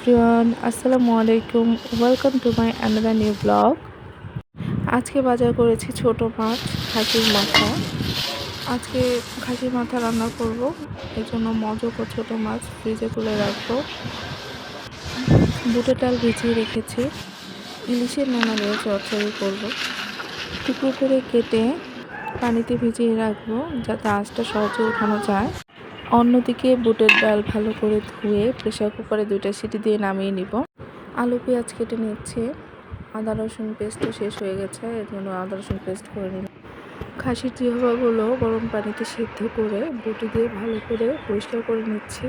Everyone, আসসালামু আলাইকুম। Welcome to my another new blog আজকে বাজার করেছি ছোট মাছ, খাসির মাথা। আজকে খাসির মাথা রান্না করব। এর জন্য মজক ও ছোটো মাছ ফ্রিজে তুলে রাখব। বুটে ডাল ভিজিয়ে রেখেছি। ইলিশের নানা দিয়ে চচ্চড়ি করব। টুকরো করে কেটে পানিতে ভিজিয়ে রাখব যাতে আঁচটা সহজে উঠানো যায়। অন্যদিকে বুটের ডাল ভালো করে ধুয়ে প্রেশার কুকারে দুইটা সিটি দিয়ে নামিয়ে নিব। আলু, পেঁয়াজ কেটে নিচ্ছে। আদা, রসুন পেস্টও শেষ হয়ে গেছে, এর জন্য আদা, রসুন পেস্ট করে নিব খাসির জিহবাগুলো গরম পানিতে সিদ্ধ করে বুটি দিয়ে ভালো করে পরিষ্কার করে নিচ্ছি।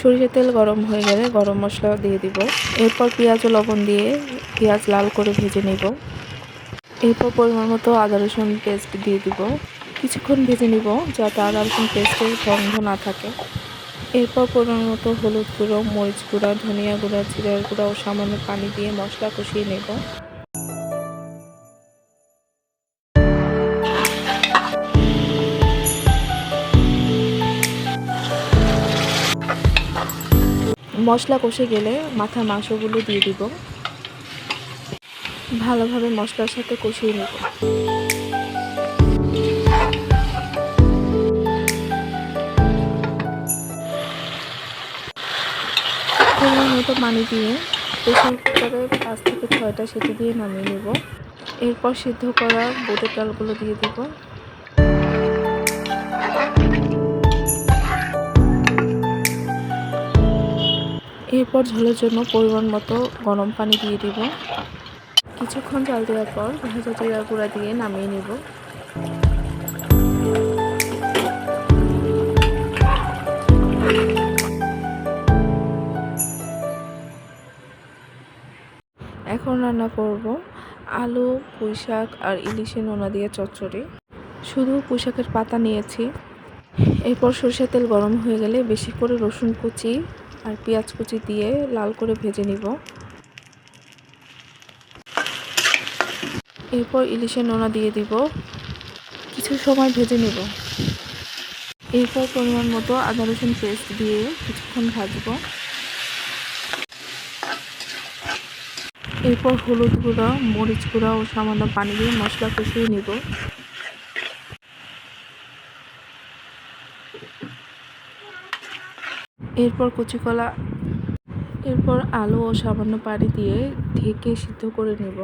সরিষার তেল গরম হয়ে গেলে গরম মশলা দিয়ে দিব। এরপর পেঁয়াজ ও লবণ দিয়ে পেঁয়াজ লাল করে ভেজে নেব। এরপর পরিমাণ মতো আদা রসুন পেস্ট দিয়ে দিব। কিছুক্ষণ ভেজে নিব যাতে আদা রসুন পেস্টের গন্ধ না থাকে। এরপর পরিমাণ মতো হলুদ গুঁড়ো, মরিচ গুঁড়া, ধনিয়া গুঁড়া, জিরার গুঁড়া ও সামান্য পানি দিয়ে মশলা কষিয়ে নেব। মশলা কষে গেলে মাথার মাংসগুলো দিয়ে দিব। ভালোভাবে মশলার সাথে কষিয়ে নেব। মতো পানি দিয়ে প্রেশার কুকারে পাঁচ থেকে ছয়টা সেটি দিয়ে নামিয়ে নেব। এরপর সিদ্ধ করা বুটের ডালগুলো দিয়ে দিব। এরপর ঝোলের জন্য পরিমাণ মতো গরম পানি দিয়ে দিব। কিছুক্ষণ জাল দেওয়ার পর ভাজা জিরা গুঁড়া দিয়ে নামিয়ে নেব। এখন রান্না করব আলু পুঁই শাক আর ইলিশে নোনা দিয়ে চচ্চড়ি। শুধু পুঁই শাকের পাতা নিয়েছি। এরপর সরষের তেল গরম হয়ে গেলে বেশি করে রসুন কুচি আর পেঁয়াজ কুচি দিয়ে লাল করে ভেজে নিব। এরপর ইলিশের নোনা দিয়ে দিব। কিছু সময় ভেজে নেব। এরপর পরিমাণ মতো আদা রসুন পেস্ট দিয়ে কিছুক্ষণ ভাজব। এরপর হলুদ গুঁড়া, মরিচ গুঁড়া ও সামান্য পানি দিয়ে মশলা কষিয়ে নেব। এরপর কচি কলা এরপর আলু ও সামান্য পানি দিয়ে ঢেকে সিদ্ধ করে নেব।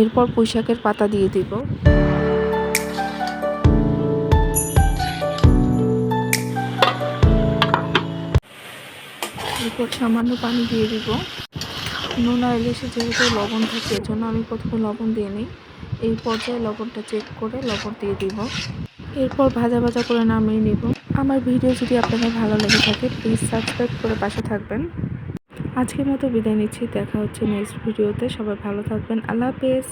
এরপর পুঁইশাকের পাতা দিয়ে দিব। এরপর সামান্য পানি দিয়ে দিব। নোনা ইলিশে যেহেতু লবণ থাকে, এজন্য আমি প্রথমে লবণ দিয়ে নিই। এই পর্যায়ে লবণটা চেক করে লবণ দিয়ে দিব। এরপর ভাজা ভাজা করে নামিয়ে নিব। আমার ভিডিও যদি আপনাদের ভালো লেগে থাকে প্লিজ সাবস্ক্রাইব করে পাশে থাকবেন। আজকের মতো বিদায় নিচ্ছি। দেখা হচ্ছে নেক্সট ভিডিওতে সবাই ভালো থাকবেন। আল্লাহ হাফেজ।